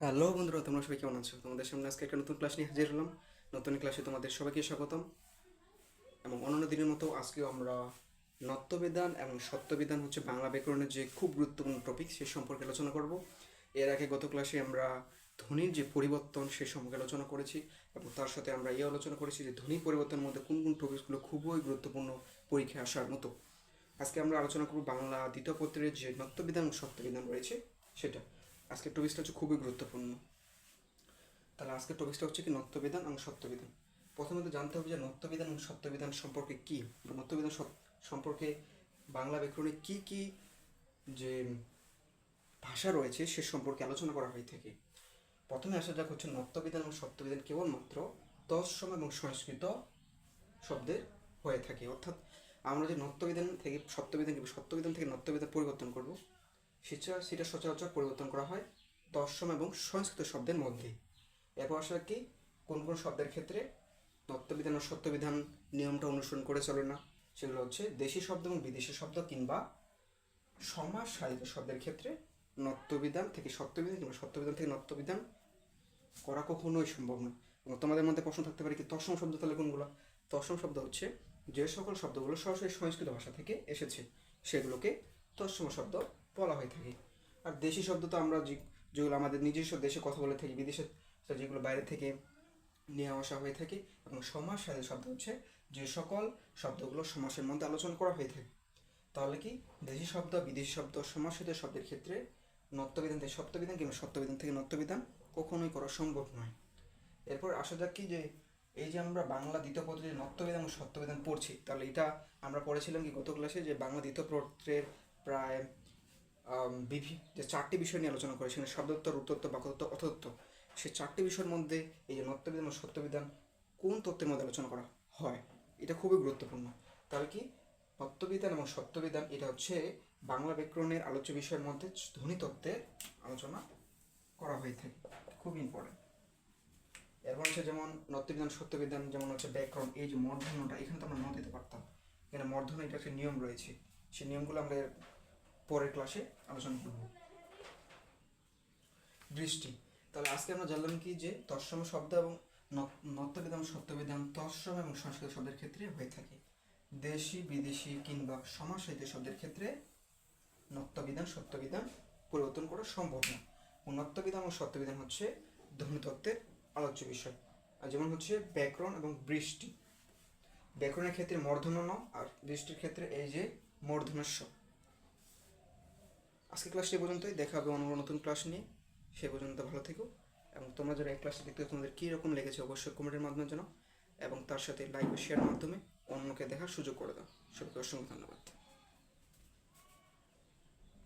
Hello বন্ধুরা, তোমরা সবাই কেমন আছো? তোমাদের সামনে আজকে একটা নতুন ক্লাস নিয়ে হাজির হলাম। নতুন ক্লাসে তোমাদের সবাইকে স্বাগতম। এবং অন্যান্য দিনের মতো আজকেও আমরা নত্যবিধান এবং সত্যবিধান হচ্ছে বাংলা ব্যাকরণের যে খুব গুরুত্বপূর্ণ টপিক সে সম্পর্কে আলোচনা করব। এর আগে গত ক্লাসে আমরা ধ্বনির যে পরিবর্তন, সে সম্পর্কে আলোচনা করেছি এবং তার সাথে আমরা এই আলোচনা করেছি যে ধ্বনি পরিবর্তনের মধ্যে কোন কোন টপিকসগুলো খুবই গুরুত্বপূর্ণ পরীক্ষায় আসার মতো। আজকে আমরা আলোচনা করব বাংলা দ্বিতীয় পত্রের যে নত্যবিধান এবং সত্যবিধান রয়েছে, সেটা। আজকের টপিকসটা হচ্ছে খুবই গুরুত্বপূর্ণ। তাহলে আজকের টপিকসটা হচ্ছে কি নত্যবিধান এবং সত্যবিধান। প্রথমত জানতে হবে যে নত্যবিধান এবং সত্যবিধান সম্পর্কে কি? নত্যবিধান সম্পর্কে বাংলা ব্যাকরণে কি কি যে ভাষা রয়েছে সে সম্পর্কে আলোচনা করা হয়ে থাকে। প্রথমে আসা যাক হচ্ছে নত্যবিধান এবং সত্যবিধান কেবলমাত্র তৎসম এবং সংস্কৃত শব্দের হয়ে থাকে। অর্থাৎ আমরা যে নত্যবিধান থেকে সত্যবিধান সত্যবিধান থেকে নত্যবিধান পরিবর্তন করব সেটা সেটা সচরাচর পরিবর্তন করা হয় তৎসম এবং সংস্কৃত শব্দের মধ্যে। এরপর আসা কি? কোন কোন শব্দের ক্ষেত্রে তত্ত্ববিধান ও সত্যবিধান নিয়মটা অনুসরণ করে চলে না? সেগুলো হচ্ছে দেশি শব্দ এবং বিদেশি শব্দ কিংবা সমাজ সাহিত্য শব্দের ক্ষেত্রে নত্যবিধান থেকে সত্যবিধান কিংবা সত্যবিধান থেকে নত্যবিধান করা কখনোই সম্ভব নয় এবং তোমাদের মধ্যে প্রশ্ন থাকতে পারে কি তৎসম শব্দ তাহলে কোনগুলো? তৎসম শব্দ হচ্ছে যে সকল শব্দগুলো সরাসরি সংস্কৃত ভাষা থেকে এসেছে। সেগুলোকে তৎসম শব্দ বলা হয়ে থাকে। আর দেশি শব্দ তো আমরা যে- যেগুলো আমাদের নিজস্ব দেশে কথা বলে থাকি, বিদেশে যেগুলো বাইরে থেকে নিয়ে আসা হয়ে থাকে এবং সমাজ সাথে শব্দ হচ্ছে, যে সকল শব্দগুলো সমাসের মধ্যে আলোচনা করা হয়ে থাকে। তাহলে কি দেশি শব্দ, বিদেশি শব্দ সমাসিত শব্দের ক্ষেত্রে নত্যবিধান থেকে সত্যবিধান কিংবা সত্যবিধান থেকে নত্যবিধান কখনোই করা সম্ভব নয়। এরপর আসা যাক কি যে এই যে আমরা বাংলা দ্বিতীয় পত্রের নত্যবিধান এবং সত্যবিধান পড়ছি, তাহলে এটা আমরা পড়েছিলাম কি গত ক্লাসে যে বাংলা দ্বিতীয় পত্রের প্রায় আম, বিভি যে চারটি বিষয় নিয়ে আলোচনা করে সেখানে শব্দত্ব রূপতত্ত্ব বাক্যতত্ত্ব অর্থতত্ত্ব সেই চারটি বিষয়ের মধ্যে এই যে নত্যবিধান ও সত্যবিধান কোন তত্ত্বের মধ্যে আলোচনা করা হয় এটা খুবই গুরুত্বপূর্ণ। তাহলে কি? নত্যবিধান এবং সত্যবিধান এটা হচ্ছে বাংলা ব্যাকরণের আলোচ্য বিষয়ের মধ্যে ধ্বনিতত্ত্বের আলোচনা করা হয়ে থাকে। খুব ইম্পর্টেন্ট এরপর হচ্ছে যেমন নত্যবিধান সত্যবিধান যেমন হচ্ছে ব্যাকরণ এই যে মর্ধন্যটা এখানে তো আমরা ন দিতে পারতাম। এখানে মর্ধন্য এটা একটা নিয়ম রয়েছে। সেই নিয়মগুলো আমরা পরের ক্লাসে আলোচনা করব। দৃষ্টি। তাহলে আজকে আমরা জানলাম কি যে তৎসম শব্দ এবং নত্যবিধান সত্যবিধান তৎসম এবং সংস্কৃত শব্দের ক্ষেত্রে হয়ে থাকে। দেশি, বিদেশি কিংবা সমাজ সাহিত্য শব্দের ক্ষেত্রে নত্যবিধান সত্যবিধান পরিবর্তন করা সম্ভব না। এবং নত্যবিধান ও সত্যবিধান হচ্ছে ধ্বনিতত্ত্বের আলোচ্য বিষয়। আর যেমন হচ্ছে ব্যাকরণ এবং বৃষ্টি। ব্যাকরণের ক্ষেত্রে মূর্ধন্য আর বৃষ্টির ক্ষেত্রে এই যে মূর্ধনস্ব আজকে ক্লাসটি পর্যন্তই। দেখা হবে অন্য নতুন ক্লাস নিয়ে। সে পর্যন্ত ভালো থেকো এবং তোমরা যারা এই ক্লাসটি দেখতে তোমাদের কী রকম লেগেছে অবশ্যই কমেন্টের মাধ্যমে জানাও এবং তার সাথে লাইক ও শেয়ার মাধ্যমে অন্যকে দেখার সুযোগ করে দাও। সবাইকে অসংখ্য ধন্যবাদ।